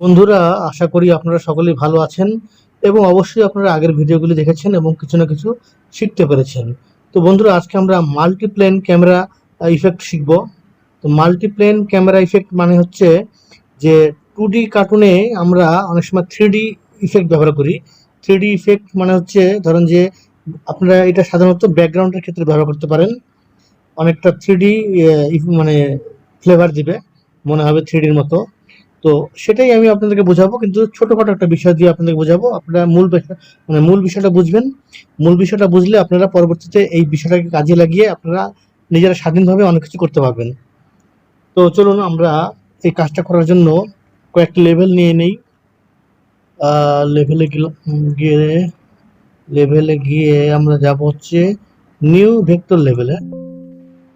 বন্ধুরা, আশা করি আপনারা সকলেই ভালো আছেন এবং অবশ্যই আপনারা আগের ভিডিওগুলি দেখেছেন এবং কিছু না কিছু শিখতে পেরেছেন। তো বন্ধুরা, আজকে আমরা মাল্টিপ্লেন ক্যামেরা ইফেক্ট শিখব। তো মাল্টিপ্লেন ক্যামেরা ইফেক্ট মানে হচ্ছে যে টু ডি কার্টুনে আমরা অনেক সময় থ্রি ডি ইফেক্ট ব্যবহার করি। থ্রি ডি ইফেক্ট মানে হচ্ছে, ধরেন যে আপনারা এটা সাধারণত ব্যাকগ্রাউন্ডের ক্ষেত্রে ব্যবহার করতে পারেন। অনেকটা থ্রি ডি মানে ফ্লেভার দিবে। মনে হবে থ্রি ডির মতো। তো সেটাই আমি আপনাদেরকে বোঝাবো, কিন্তু ছোটখাটো একটা বিষয় দিয়ে আপনাদেরকে বোঝাবো। আপনারা মূল মানে মূল বিষয়টা বুঝবেন। মূল বিষয়টা বুঝলে আপনারা পরবর্তীতে এই বিষয়টাকে কাজে লাগিয়ে আপনারা নিজেরা স্বাধীনভাবে অনেক কিছু করতে পারবেন। তো চলুন আমরা এই কাজটা করার জন্য কয়েকটা লেভেল নিয়ে নেই। লেভেলে গিয়ে লেভেলে গিয়ে আমরা যাব হচ্ছে নিউ ভেক্টর লেভেলে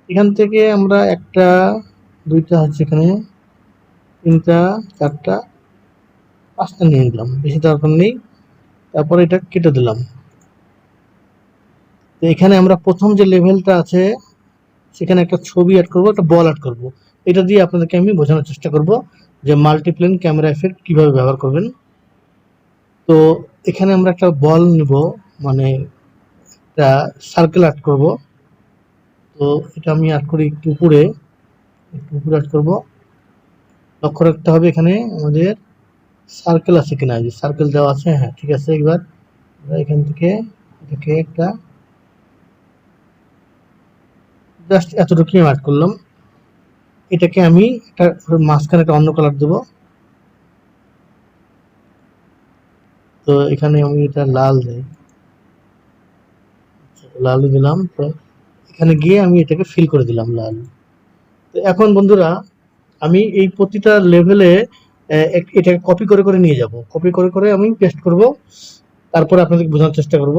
এখান থেকে আমরা একটা, দুইটা হচ্ছে এখানে। তিনটা, চারটা, পাঁচটা নিয়ে নিলাম। বেশি দরকার নেই। তারপরে এটা কেটে দিলাম। তো এখানে আমরা প্রথম যে লেভেলটা আছে, সেখানে একটা ছবি অ্যাড করব, একটা বল অ্যাড করব। এটা দিয়ে আপনাদেরকে আমি বোঝানোর চেষ্টা করব যে মাল্টিপ্লেন ক্যামেরা এফেক্ট কীভাবে ব্যবহার করবেন। তো এখানে আমরা একটা বল নিব মানে একটা সার্কেল অ্যাড করব। তো এটা আমি অ্যাড করি একটু উপরে একটু উপরে অ্যাড করব। লক্ষ্য রাখতে হবে এখানে আমাদের সার্কেল আছে কিনা? যে সার্কেল দেওয়া আছে হ্যাঁ ঠিক আছে আমরা এখান থেকে এটাকে একটা জাস্ট এতটুকু অ্যাড করলাম। এটাকে আমি একটা মাঝখানে একটা অন্য কালার দেবো। তো এখানে আমি এটা লাল দেই। আচ্ছা, লাল দিলাম। তো এখানে গিয়ে আমি এটাকে ফিল করে দিলাম লাল। তো এখন বন্ধুরা আমি এই প্রতিটা লেভেলে এটাকে কপি করে করে নিয়ে যাব। কপি করে করে আমি পেস্ট করব। তারপরে আপনাদের বোঝানোর চেষ্টা করব।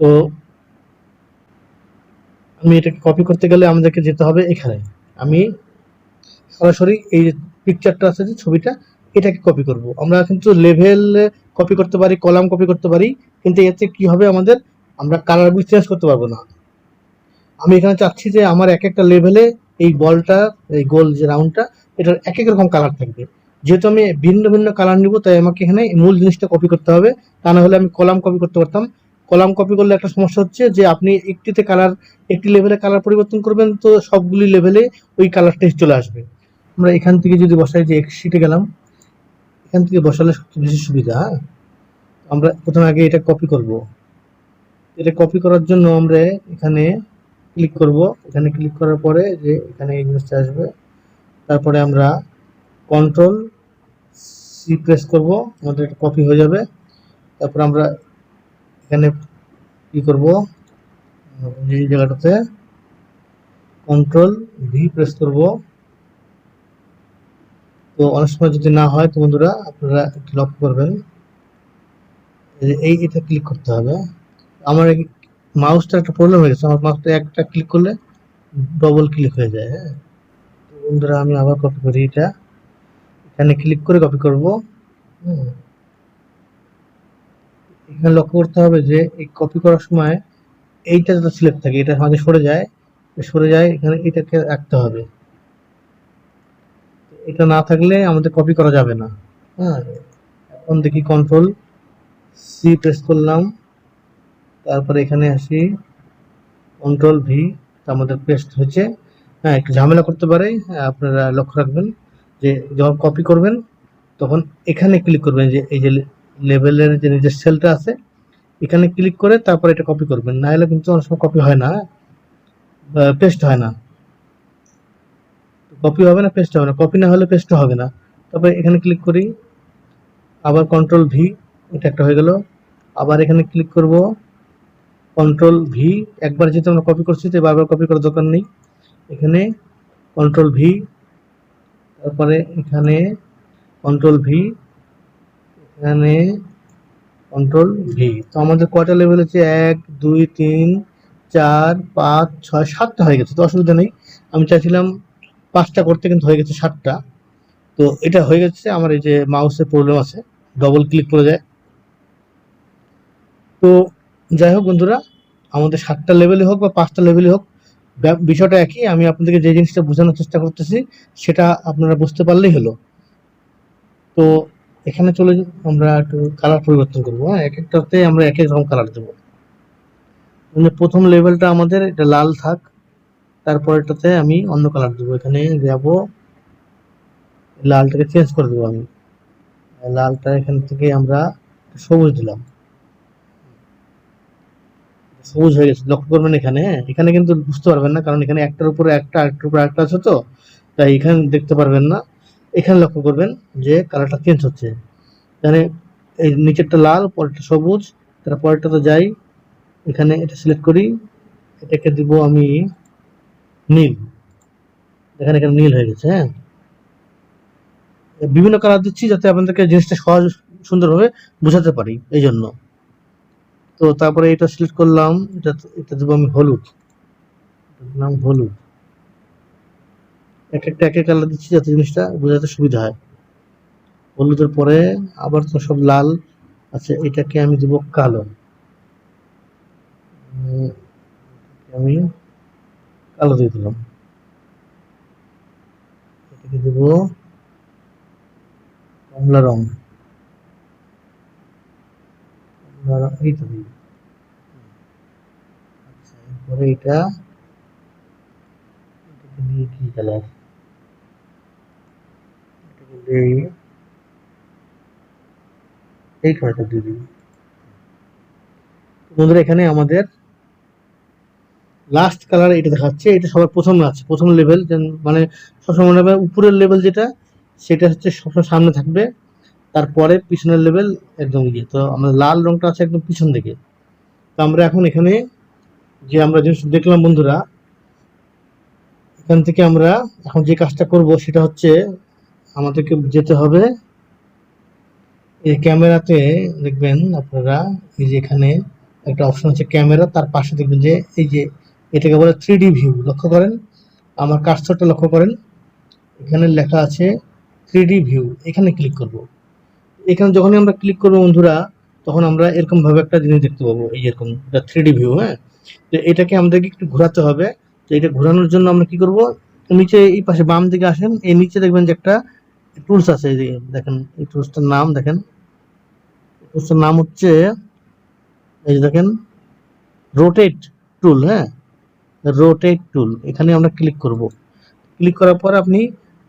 তো আমি এটাকে কপি করতে গেলে আমাদেরকে যেতে হবে এখানে। আমি সরাসরি এই পিকচারটা আছে যে ছবিটা, এটাকে কপি করব। আমরা কিন্তু লেভেল কপি করতে পারি কলাম কপি করতে পারি, কিন্তু এতে কি হবে আমাদের? আমরা কালারগুলো চেঞ্জ করতে পারব না। আমি এখানে চাচ্ছি যে আমার এক একটা লেভেলে এই বলটা, এই গোল যে রাউন্ডটা, এটার এক এক রকম কালার থাকবে। যেহেতু আমি ভিন্ন ভিন্ন কালার নিব, তাই আমাকে এখানে মূল জিনিসটা কপি করতে হবে। তা না হলে আমি কলাম কপি করতে পারতাম। কলাম কপি করলে একটা সমস্যা হচ্ছে যে, আপনি একটিতে কালার একটি লেভেলে কালার পরিবর্তন করবেন, তো সবগুলি লেভেলে ওই কালারটাই চলে আসবে। আমরা এখান থেকে যদি বসাই যে শিটে গেলাম, এখান থেকে বসালে সবচেয়ে বেশি সুবিধা হ্যাঁ? আমরা প্রথমে আগে এটা কপি করব। এটা কপি করার জন্য আমরা এখানে ক্লিক করব। এখানে ক্লিক করার পরে যে এখানে এই জিনিসটা আসবে, তারপরে আমরা কন্ট্রোল সি প্রেস করব, আমাদের এটা কপি হয়ে যাবে। তারপর আমরা এখানে কি করব? এই জায়গাটাতে কন্ট্রোল ভি প্রেস করব। তো অনেক সময় যদি না হয় তো বন্ধুরা, আপনারা একটু লক্ষ্য করবেন। এই এটা ক্লিক করতে হবে। আমার মাউসটা একটা প্রবলেম হয়ে গেছে। আমার মাউসটা একটা ক্লিক করলে ডবল ক্লিক হয়ে যায় হ্যাঁ? বন্ধুরা, আমি আবার কপি করি এটা। এখানে ক্লিক করে কপি করব এখানে লক্ষ্য করতে হবে যে, এই কপি করার সময় এইটা যাতে সিলেক্ট থাকে, এটা মাঝে সরে যায় সরে যায়, এখানে এটাকে রাখতে হবে। এটা না থাকলে আমাদের কপি করা যাবে না হ্যাঁ? এখন দেখি কন্ট্রোল সি প্রেস করলাম। তারপরে এখানে আসি। কন্ট্রোল ভি আমাদের পেস্ট হয়েছে। হ্যাঁ একটু ঝামেলা করতে পারে হ্যাঁ, আপনারা লক্ষ্য রাখবেন যে যখন কপি করবেন তখন এখানে ক্লিক করবেন যে এই যে লেভেলের যে নিজের সেলটা আছে এখানে ক্লিক করে তারপর এটা কপি করবেন। না হলে কিন্তু অনেক সময় কপি হয় না পেস্ট হয় না। কপি হবে না পেস্ট হবে না। কপি না হলে পেস্ট হবে না। তারপরে এখানে ক্লিক করি। আবার কন্ট্রোল ভি এটা একটা হয়ে গেল। আবার এখানে ক্লিক করব। কন্ট্রোল ভি একবার যেহেতু আমরা কপি করছি, তো বারবার কপি করার দরকার নেই। এখানে কন্ট্রোল ভি তারপরে এখানে কন্ট্রোল ভি এখানে কন্ট্রোল ভি তো আমাদের কয়টা লেভেল হচ্ছে এক, দুই, তিন, চার, পাঁচ, ছয়, সাতটা হয়ে গেছে, তো অসুবিধা নেই। আমি চাইছিলাম পাঁচটা করতে, কিন্তু হয়ে গেছে সাতটা। তো এটা হয়ে গেছে, আমার এই যে মাউসের প্রবলেম আছে। ডবল ক্লিক করে যায়। তো যাই হোক বন্ধুরা আমাদের সাতটা লেভেলে হোক বা পাঁচটা লেভেলে হোক বিষয়টা একই। আমি আপনাদেরকে যে জিনিসটা বোঝানোর চেষ্টা করতেছি, সেটা আপনারা বুঝতে পারলেই হলো। তো এখানে চলে আমরা একটু কালার পরিবর্তন করব হ্যাঁ? এক একটাতে আমরা এক এক রকম কালার দেবো। মানে প্রথম লেভেলটা আমাদের, এটা লাল থাক। তারপরেরটাতে আমি অন্য কালার দেবো। এখানে যাব, লালটাকে চেঞ্জ করে দেবো আমি। লালটা এখান থেকে আমরা সবুজ দিলাম। সবুজ হয়ে গেছে, লক্ষ্য করবেন এখানে হ্যাঁ? এখানে কিন্তু বুঝতে পারবেন না, কারণ এখানে একটার উপরে একটা আরেকটার উপরে একটা আছে তো, তাই এখানে দেখতে পারবেন না। এখানে লক্ষ্য করবেন যে কালারটা চেঞ্জ হচ্ছে। এখানে এই নিচেরটা লাল, পরেরটা সবুজ তারপরেরটা তো যাই, এখানে এটা সিলেক্ট করি, এটাকে দিব আমি নীল। দেখেন এখানে নীল হয়ে গেছে হ্যাঁ? বিভিন্ন কালার দিচ্ছি যাতে আপনাদেরকে জিনিসটা সহজ, সুন্দরভাবে বোঝাতে পারি এই জন্য তো তারপরে এটা সিলেক্ট করলাম, এটা এটা দেবো আমি হলুদ। নাম হলুদ। এক একটা, এক এক কালার দিচ্ছি যাতে জিনিসটা বোঝাতে সুবিধা হয়। হলুদের পরে আবার তো সব লাল। আচ্ছা এটাকে আমি দেবো কালো। আমি কালো দিয়ে দিলাম। এটাকে দেবো কমলা রং। কমলা রং এই তো দিই। আচ্ছা এরপরে এটা কি কালার এই কালারটা দিয়ে দিই বন্ধুরা, এখানে আমাদের লাস্ট কালার এটা দেখাচ্ছে। এটা সবার প্রথমে আছে প্রথম লেভেল মানে সবসময় উপরের লেভেল যেটা, সেটা হচ্ছে সবসময় সামনে থাকবে। তারপরে পিছনের লেভেল একদম ইয়ে তো আমাদের লাল রংটা আছে একদম পিছন দিকে। তো আমরা এখন এখানে যে আমরা জিনিস দেখলাম বন্ধুরা, এখান থেকে আমরা এখন যে কাজটা করব সেটা হচ্ছে আমাদেরকে যেতে হবে। এই ক্যামেরাতে দেখবেন আপনারা এই যে এখানে একটা অপশন আছে ক্যামেরা, তার পাশে দেখবেন যে এই যে এটাকে বলে থ্রি ভিউ, লক্ষ্য করেন? আমার কার্সরটা লক্ষ্য করেন। এখানে লেখা আছে থ্রি ভিউ, এখানে ক্লিক করব। এখানে যখনই আমরা ক্লিক করব বন্ধুরা, তখন আমরা এরকম ভাবে একটা জিনিস দেখতে পাবো, এই এরকম থ্রি ডি ভিউ হ্যাঁ? তো এটাকে আমাদেরকে একটু ঘোরাতে হবে। তো এটা ঘোরানোর জন্য আমরা কি করব? নিচে এই পাশে বাম দিকে আসেন এই নিচে দেখবেন যে একটা টুলস আছে, এই দেখেন, এই টুলসটার নাম দেখেন। টুলসটার নাম হচ্ছে, এই যে দেখেন রোটেট টুল হ্যাঁ? রোটেট টুল এখানে আমরা ক্লিক করব। ক্লিক করার পর আপনি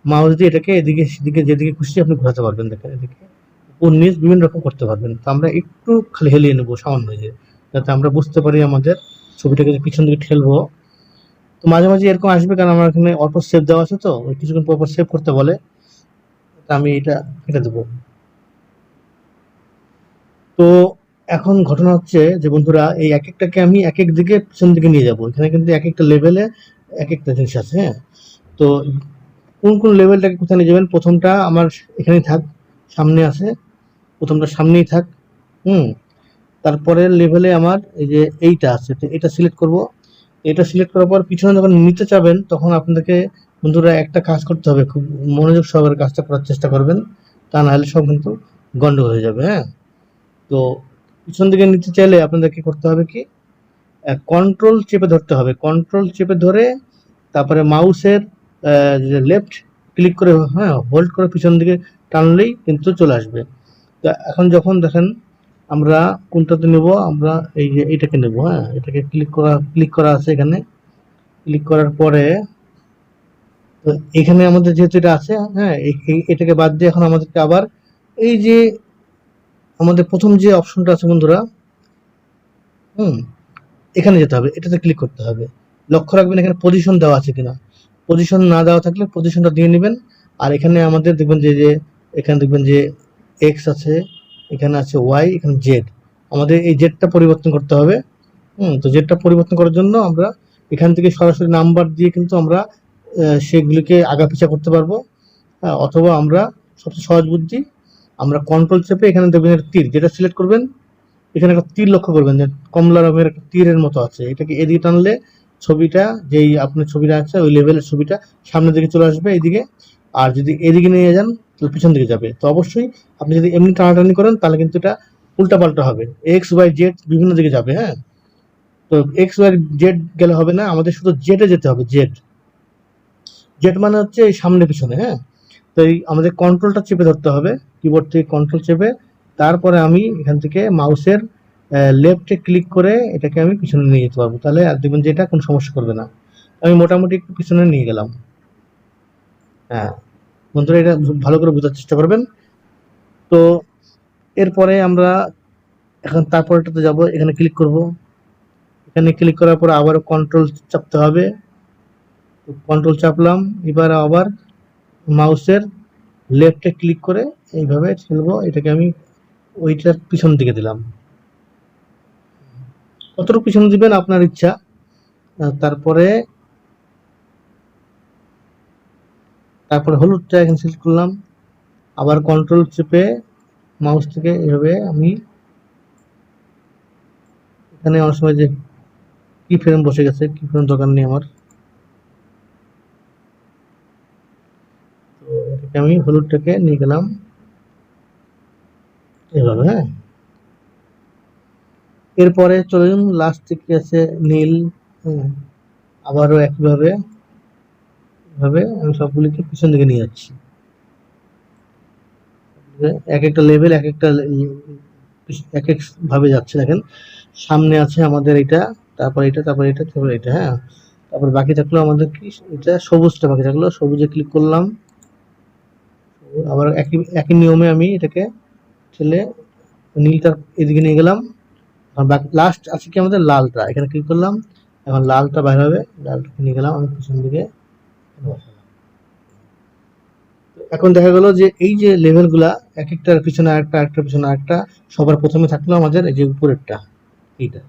মাউস দিয়ে এটাকে এদিকে, সেদিকে, যেদিকে খুশি আপনি ঘোরাতে পারবেন, দেখেন, এদিকে। নিচ বিভিন্ন রকম করতে পারবেন। তো আমরা একটু খালি হেলিয়ে নেব সামান্য যে, যাতে আমরা বুঝতে পারি আমাদের ছবিটাকে পিছন দিকে ঠেলবো। তো মাঝে মাঝে এরকম আসবে কারণ আমার এখানে অটো সেভ দেওয়া আছে তো, ওই কিছুক্ষণ পর পর সেভ করতে বলে। আমি এটা কেটে দেবো। তো এখন ঘটনা হচ্ছে যে বন্ধুরা, এই এক একটাকে আমি এক এক দিকে পিছন দিকে নিয়ে যাব। এখানে কিন্তু এক একটা লেভেলে এক একটা জিনিস আছে হ্যাঁ? তো কোন কোন লেভেলটাকে কোথায় নিয়ে যাবেন? প্রথমটা আমার এখানেই থাক, সামনে আছে। প্রথমটা সামনেই থাক, হুম? তারপরের লেভেলে আমার এই যে এইটা আছে এটা সিলেক্ট করব। এটা সিলেক্ট করার পর পিছনে যখন নিতে চাবেন, তখন আপনাদেরকে বন্ধুরা একটা কাজ করতে হবে, খুব মনোযোগ সহকারে কাজটা করার চেষ্টা করবেন, তা নাহলে সব কিন্তু গন্ডগোল হয়ে যাবে হ্যাঁ? তো পিছন দিকে নিতে চাইলে আপনাদেরকে করতে হবে কি কন্ট্রোল চেপে ধরতে হবে কন্ট্রোল চেপে ধরে তারপরে মাউসের লেফট ক্লিক করে হ্যাঁ হোল্ড করে পিছন দিকে টানলেই কিন্তু চলে আসবে। তো এখন যখন দেখেন আমরা কোনটাতে নেব, আমরা এই যে এটাকে নেব হ্যাঁ? এটাকে ক্লিক করা ক্লিক করা আছে এখানে। ক্লিক করার পরে তো এখানে আমাদের যেহেতু এটা আছে হ্যাঁ এটাকে বাদ দিয়ে এখন আমাদেরকে আবার এই যে আমাদের প্রথম যে অপশনটা আছে বন্ধুরা, হুম, এখানে যেতে হবে, এটাতে ক্লিক করতে হবে। লক্ষ্য রাখবেন এখানে পজিশন দেওয়া আছে কিনা। পজিশন না দেওয়া থাকলে পজিশনটা দিয়ে নেবেন। আর এখানে আমাদের দেখবেন যে যে, এখানে দেখবেন যে এক্স আছে, এখানে আছে ওয়াই এখানে জেড আমাদের এই জেডটা পরিবর্তন করতে হবে। হুম, তো জেডটা পরিবর্তন করার জন্য আমরা এখান থেকে সরাসরি নাম্বার দিয়ে কিন্তু আমরা সেগুলিকে আগাপিছা করতে পারব। অথবা আমরা সবচেয়ে সহজ বুদ্ধি, আমরা কন্ট্রোল চেপে এখানে দেখবেন একটা তীর। যেটা সিলেক্ট করবেন, এখানে একটা তীর লক্ষ্য করবেন যে কমলা রঙের একটা তীরের মতো আছে। এটাকে এদিকে টানলে ছবিটা, যেই আপনার ছবিটা আছে, ওই লেভেলের ছবিটা সামনের দিকে চলে আসবে এইদিকে আর যদি এদিকে নিয়ে যান তাহলে পিছন দিকে যাবে। তো অবশ্যই আপনি যদি এমনি টানাটানি করেন, তাহলে কিন্তু এটা উল্টাপাল্টা হবে। এক্স ওয়াই জেড বিভিন্ন দিকে যাবে হ্যাঁ? তো এক্স ওয়াই জেড গেলে হবে না, আমাদের শুধু জেডে যেতে হবে জেড জেড মানে হচ্ছে এই সামনে পিছনে হ্যাঁ? তো এই আমাদের কন্ট্রোলটা চেপে ধরতে হবে কিবোর্ড থেকে কন্ট্রোল চেপে। তারপরে আমি এখান থেকে মাউসের লেফটে ক্লিক করে এটাকে আমি পিছনে নিয়ে যেতে পারব। তাহলে আর দেখবেন যে এটা কোনো সমস্যা করবে না। আমি মোটামুটি একটু পিছনে নিয়ে গেলাম। হ্যাঁ। বন্ধুরা, এটা ভালো করে বোঝার চেষ্টা করবেন। তো এরপরে আমরা এখন তারপরটাতে যাব, এখানে ক্লিক করব। এখানে ক্লিক করার পর আবার কন্ট্রোল চাপতে হবে। কন্ট্রোল চাপলাম, এবার আবার মাউসের লেফটে ক্লিক করে এইভাবে ঠেলবো এটাকে আমি ওইটার পিছন দিকে দিলাম। কতটুকু পিছনে দিবেন? আপনার ইচ্ছা। তারপরে তারপরে হলুদটা সিলেক্ট করলাম আবার কন্ট্রোল চেপে মাউস থেকে এভাবে আমি এখানে অনেক সময় যে কি ফ্রেম বসে গেছে কি ফ্রেম দরকার নেই আমার। তো এটাকে আমি হলুদটাকে নিয়ে গেলাম। এভাবে হ্যাঁ। এরপরে চলে যান লাস্ট থেকে আছে? নীল আবারও একইভাবে এভাবে আমি সবগুলিকে পিছন দিকে নিয়ে যাচ্ছি। এক একটা লেভেল এক একটা, এক এক ভাবে যাচ্ছে, দেখেন। সামনে আছে আমাদের এটা, তারপর এটা তারপর এটা তারপর এটা হ্যাঁ? তারপর বাকি থাকল আমাদের কি? এটা সবুজটা বাকি থাকল, সবুজে ক্লিক করলাম। আবার একই একই নিয়মে আমি এটাকে ঠেলে নীলটা এদিকে নিয়ে গেলাম। লাস্ট আছে কি আমাদের? লালটা। এখানে ক্লিক করলাম। এখন লালটা বাইর হবে, লালটাকে নিয়ে গেলাম আমি পিছন দিকে। এখন দেখা গেল যে এই যে লেভেলগুলা এক একটার পিছনে আরেকটা, আরেকটার পিছনে আরেকটা, সবার প্রথমে থাকল আমাদের এই যে উপরেরটা, এইটা।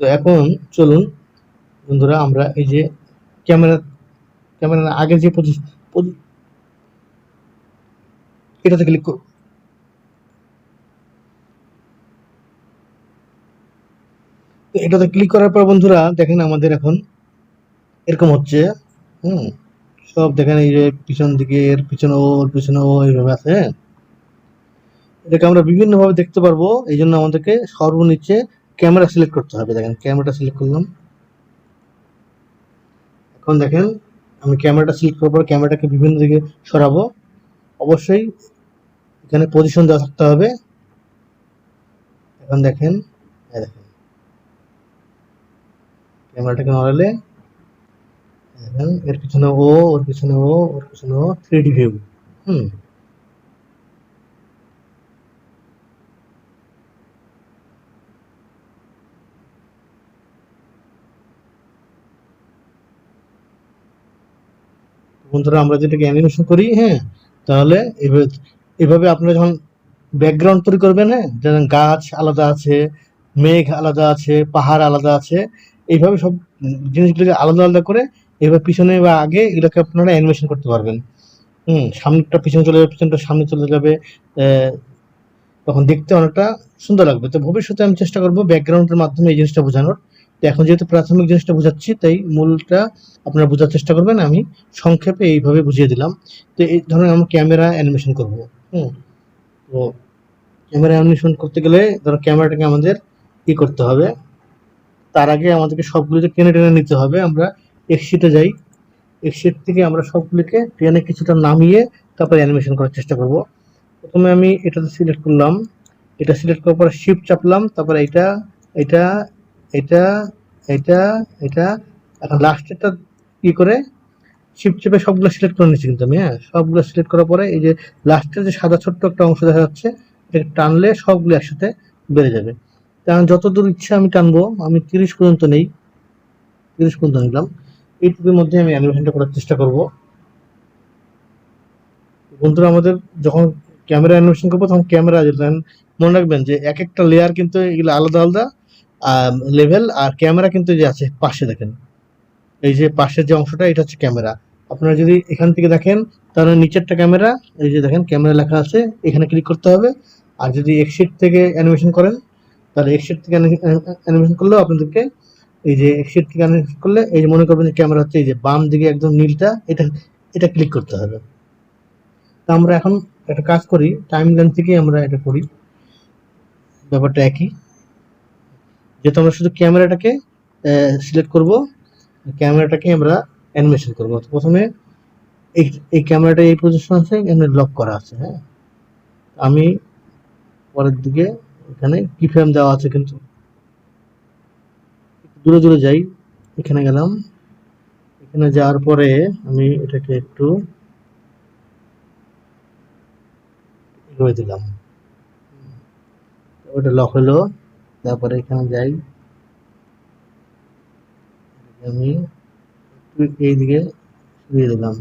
তো এখন চলুন বন্ধুরা, আমরা এই যে ক্যামেরা, ক্যামেরার আগে যে এটাতে ক্লিক করব এটাতে ক্লিক করার পর বন্ধুরা, দেখেন আমাদের এখন এরকম হচ্ছে, হুম? সব দেখেন এই যে পিছন দিকে, এর পিছনে ও, ওর পিছনে ও এইভাবে আছে হ্যাঁ? এটাকে আমরা বিভিন্নভাবে দেখতে পারব এই জন্য আমাদেরকে সর্বনিচে ক্যামেরা সিলেক্ট করতে হবে। দেখেন, ক্যামেরাটা সিলেক্ট করলাম। এখন দেখেন, আমি ক্যামেরাটা সিলেক্ট করার পর ক্যামেরাটাকে বিভিন্ন দিকে সরাবো। অবশ্যই এখানে পজিশন দেওয়া থাকতে হবে। এখন দেখেন দেখেন। ক্যামেরাটাকে নড়ালে দেখেন এর পিছনে ও ওর পিছনে ও ওর পিছনে ও। Three D view hmm. বন্ধুরা আমরা যেটাকে অ্যানিমেশন করি হ্যাঁ তাহলে এভাবে এভাবে আপনারা যখন ব্যাকগ্রাউন্ড তৈরি করবেন হ্যাঁ যেমন গাছ আলাদা আছে মেঘ আলাদা আছে পাহাড় আলাদা আছে এইভাবে সব জিনিসগুলোকে আলাদা আলাদা করে এবার পিছনে বা আগে এগুলোকে আপনারা অ্যানিমেশন করতে পারবেন। হুম সামনেটা পিছনে চলে যাবে, পিছনটা সামনে চলে যাবে তখন দেখতে অনেকটা সুন্দর লাগবে। তো ভবিষ্যতে আমি চেষ্টা করব ব্যাকগ্রাউন্ডের মাধ্যমে এই জিনিসটা বোঝানোর। তো এখন যেহেতু প্রাথমিক জিনিসটা বোঝাচ্ছি, তাই মূলটা আপনারা বোঝার চেষ্টা করবেন। আমি সংক্ষেপে এইভাবে বুঝিয়ে দিলাম। তো এই ধরনের আমরা ক্যামেরা অ্যানিমেশন করব, হুম। তো ক্যামেরা অ্যানিমেশন করতে গেলে ধরো ক্যামেরাটাকে আমাদের ই করতে হবে। তার আগে আমাদেরকে সবগুলোকে টেনে টেনে নিতে হবে। আমরা এক্সিটে যাই। এক্সিট থেকে আমরা সবগুলোকে টেনে কিছুটা নামিয়ে তারপর অ্যানিমেশন করার চেষ্টা করব। প্রথমে আমি এটাতে সিলেক্ট করলাম। এটা সিলেক্ট করার পর শিফট চাপলাম। তারপর এটা এটা এটা এটা এটা এখন লাস্টেরটা ই করে শিফট চেপে সবগুলো সিলেক্ট করে নিচ্ছি কিন্তু আমি হ্যাঁ? সবগুলো সিলেক্ট করার পরে এই যে লাস্টের যে সাদা ছোট্ট একটা অংশ দেখা যাচ্ছে এটাকে টানলে সবগুলো একসাথে বেড়ে যাবে। কারণ যত দূর ইচ্ছা আমি টানবো। আমি তিরিশ পর্যন্ত নেই। তিরিশ পর্যন্ত নিলাম। এইটুকুর মধ্যে আমি অ্যানিমেশনটা করার চেষ্টা করব। বন্ধুরা, আমাদের যখন ক্যামেরা অ্যানিমেশন করব, তখন ক্যামেরা মনে রাখবেন যে এক একটা লেয়ার কিন্তু এগুলো আলাদা আলাদা লেভেল আর ক্যামেরা কিন্তু যে আছে পাশে দেখেন। এই যে পাশের যে অংশটা, এটা হচ্ছে ক্যামেরা আপনারা যদি এখান থেকে দেখেন, তাহলে নিচেরটা ক্যামেরা এই যে দেখেন ক্যামেরা লেখা আছে, এখানে ক্লিক করতে হবে। আর যদি এক্সিট থেকে অ্যানিমেশন করেন, তাহলে এক্সিট থেকে অ্যানিমেশন করলেও আপনাদেরকে এই যে থেকে অ্যানিমেশন করলে এই যে মনে করবেন ক্যামেরা হচ্ছে এই যে বাম দিকে একদম নীলটা, এটা এটা ক্লিক করতে হবে। তা আমরা এখন একটা কাজ করি টাইম লাইন থেকে আমরা এটা করি। ব্যাপারটা একই। যেহেতু আমরা শুধু ক্যামেরাটাকে সিলেক্ট করব ক্যামেরাটাকে আমরা অ্যানিমেশন করব। প্রথমে এই এই ক্যামেরাটা এই পজিশন আছে, এখানে লক করা আছে হ্যাঁ? আমি পরের দিকে এখানে কি ফ্রেম দেওয়া আছে কিন্তু। দূরে দূরে যাই, এখানে গেলাম। এখানে যাওয়ার পরে আমি এটাকে একটু দিলাম। ওটা লক হলো, তারপরে এখানে যাই। আমি একটু এইদিকে সরিয়ে দিলাম।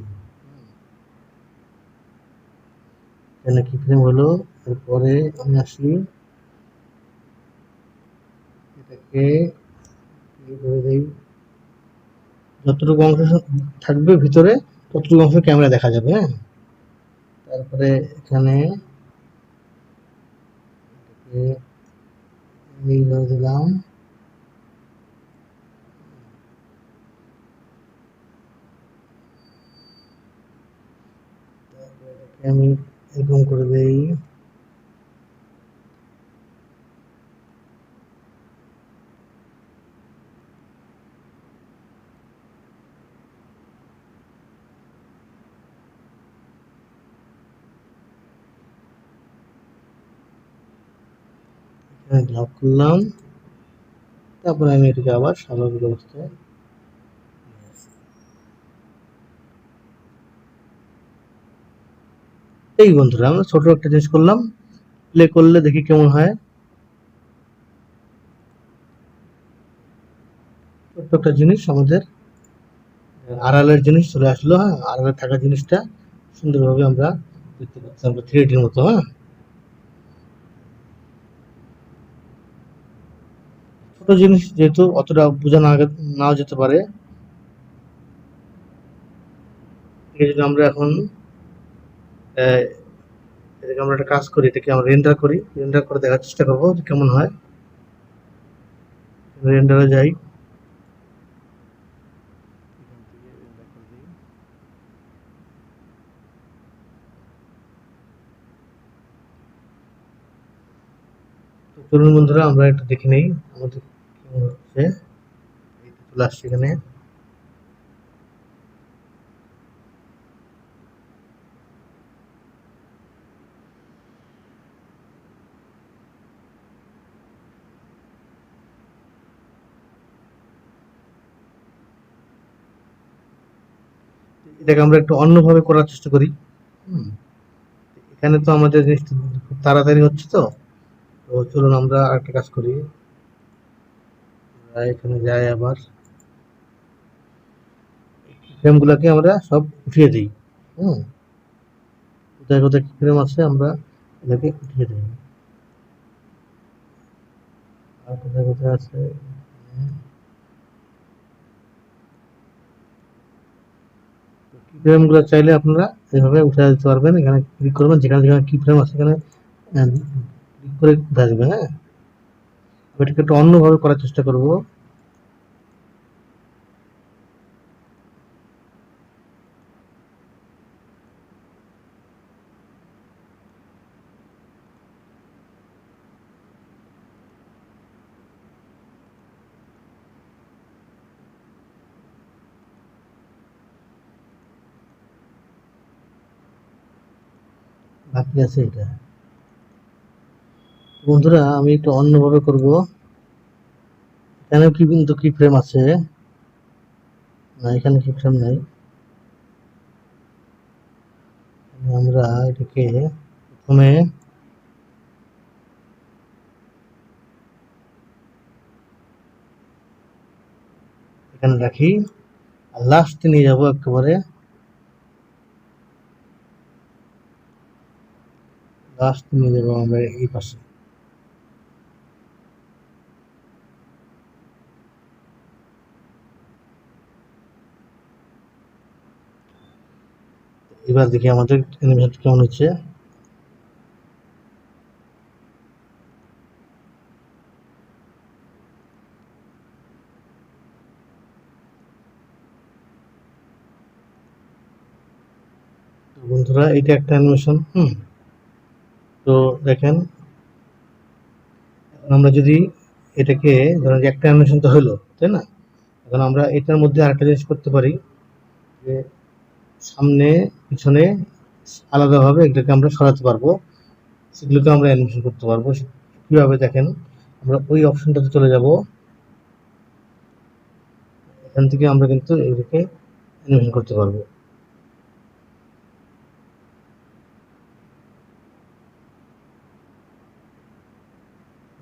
এখানে কি ফ্রেম হলো, এরপরে আমি আসি। এটাকে যতটুকু অংশ থাকবে ভিতরে ততটুকু অংশ ক্যামেরা দেখা যাবে হ্যাঁ? তারপরে এখানে দিলাম। আমি এরকম করে দেই এখানে লক করলাম। তারপরে আমি এটাকে আবার স্বাভাবিক অবস্থায় এই বন্ধুরা, আমরা ছোট একটা জিনিস করলাম। প্লে করলে দেখি কেমন হয়। ছোট্ট একটা জিনিস আমাদের, আড়ালের জিনিস চলে আসলো হ্যাঁ আড়ালে থাকা জিনিসটা সুন্দরভাবে আমরা দেখতে পাচ্ছি, আমরা থ্রি ডির মতো হ্যাঁ। ছোট জিনিস যেহেতু অতটা বোঝা না নাও যেতে পারে। যদি আমরা এখন এটাকে আমরা একটা কাজ করি, এটাকে আমরা রেন্ডার করি। রেন্ডার করে দেখার চেষ্টা করব কেমন হয়। রেন্ডারে যাই। চলুন বন্ধুরা, আমরা একটু দেখে নেই। আমাদের এখানে। এটাকে আমরা একটু অন্যভাবে করার চেষ্টা করি। এখানে তো আমাদের জিনিসটা খুব তাড়াতাড়ি হচ্ছে তো। তো চলুন আমরা আরেকটা কাজ করি। এখানে যাই আবার ফ্রেমগুলোকে আমরা সব উঠিয়ে দিই হুম কোথায় কোথায় কি ফ্রেম আছে আমরা এটাকে উঠিয়ে দিই আর কোথায় কোথায় আছে কি ফ্রেমগুলো চাইলে আপনারা এইভাবে উঠে দিতে পারবেন এখানে ক্লিক করবেন যেখানে যেখানে কি ফ্রেম আছে এখানে ক্লিক করে উঠে আসবে হ্যাঁ আমি এটাকে একটু অন্যভাবে করার চেষ্টা করব। বাকি আছে এটা। বন্ধুরা, আমি একটু অন্যভাবে করব। এখানেও কি কিন্তু কি ফ্রেম আছে? না, এখানে কি ফ্রেম নাই। আমরা এটাকে প্রথমে এখানে রাখি আর লাস্টে নিয়ে যাব একেবারে। লাস্ট নিয়ে যাব আমরা এই পাশে। এবার দেখি আমাদের অ্যানিমেশন কেমন হচ্ছে। বন্ধুরা এটা একটা অ্যানিমেশন হুম। তো দেখেন, আমরা যদি এটাকে, ধরেন যে একটা অ্যানিমেশন তো হলো, তাই না? এখন আমরা এটার মধ্যে আরেকটা জিনিস করতে পারি, যে সামনে, পিছনে আলাদাভাবে এটাকে আমরা সরাতে পারব। সেগুলোকে আমরা অ্যানিমেশন করতে পারব। কীভাবে দেখেন, আমরা ওই অপশনটাতে চলে যাব। এখান থেকে আমরা কিন্তু এগুলোকে অ্যানিমেশন করতে পারব।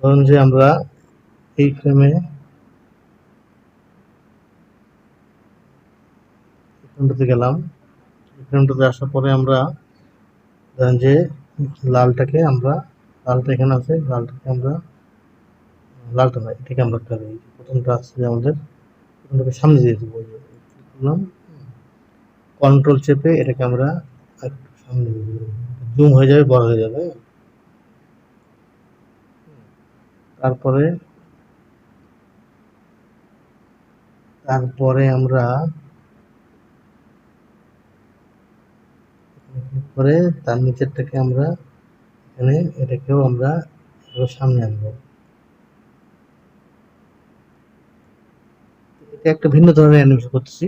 ধরুন যে আমরা এই ফ্রেমে গেলাম। ফ্রেমটাতে আসার পরে আমরা ধরেন যে লালটাকে আমরা, লালটা এখানে আছে, লালটাকে আমরা, লালটা নয়, এটাকে আমরা করি প্রথমটা আসছে যে আমাদের, প্রথমটাকে সামনে দিয়ে দেবো করলাম কন্ট্রোল চেপে এটাকে আমরা একটু সামনে দিয়ে জুম হয়ে যাবে, বড় হয়ে যাবে তারপরে তারপরে আমরা করে তার নিচেরটাকে আমরা এখানে এটাকেও আমরা সামনে আনব। এটা একটা ভিন্ন ধরনের অ্যানিমেশন করতেছি।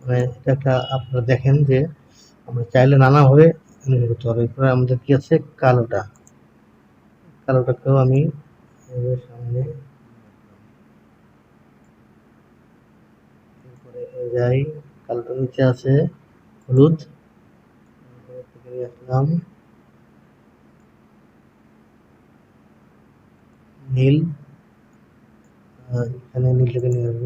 মানে এটা একটা আপনারা দেখেন যে আমরা চাইলে নানাভাবে অ্যানিমেশন করতে পারব। এরপরে আমাদের কি আছে? কালোটা। কালোটাকেও আমি সামনে যাই কালোটার নিচে আছে হলুদ। এরপরে থেকে নিয়ে আসলাম নীল আর এখানে নীলটাকে নিয়ে আসব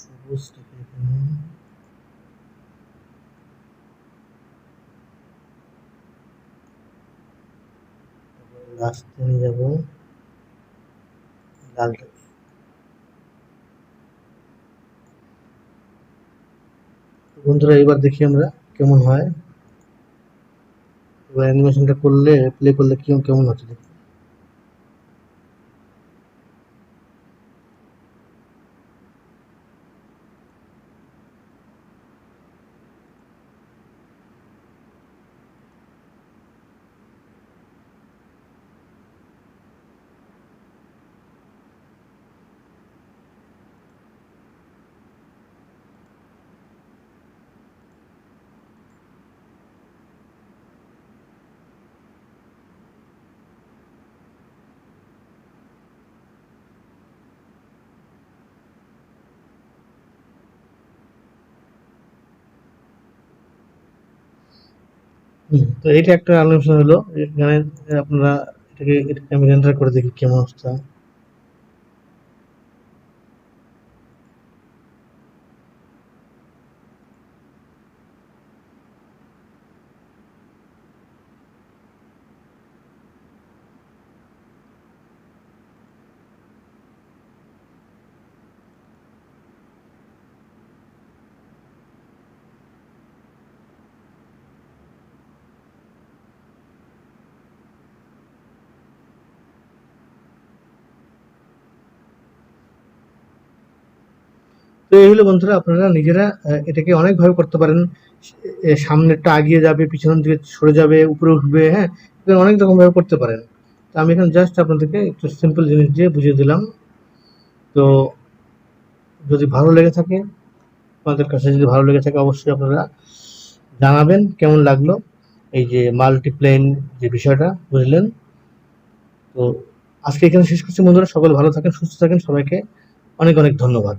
সবুজটাকে এখানে লাস্টে নিয়ে যাব লালটাকে তো বন্ধুরা এবার দেখি আমরা কেমন হয় এবার অ্যানিমেশনটা করলে প্লে করলে কি কেমন হচ্ছে দেখি তো এইটা একটা আলোচনা হলো, এখানে আপনারা এটাকে এটাকে আমি রেন্ডার করে দেখি কেমন অবস্থা। তো এই হলো বন্ধুরা, আপনারা নিজেরা এটাকে অনেকভাবে করতে পারেন। সামনেরটা আগিয়ে যাবে, পিছনের দিকে সরে যাবে, উপরে উঠবে হ্যাঁ অনেক রকমভাবে করতে পারেন। তো আমি এখানে জাস্ট আপনাদেরকে একটু সিম্পল জিনিস দিয়ে বুঝিয়ে দিলাম। তো যদি ভালো লেগে থাকে, আপনাদের কাছে যদি ভালো লেগে থাকে, অবশ্যই আপনারা জানাবেন কেমন লাগল এই যে মাল্টিপ্লেন যে বিষয়টা, বুঝলেন? তো আজকে এখানে শেষ করছি বন্ধুরা, সকল ভালো থাকেন, সুস্থ থাকেন, সবাইকে অনেক অনেক ধন্যবাদ।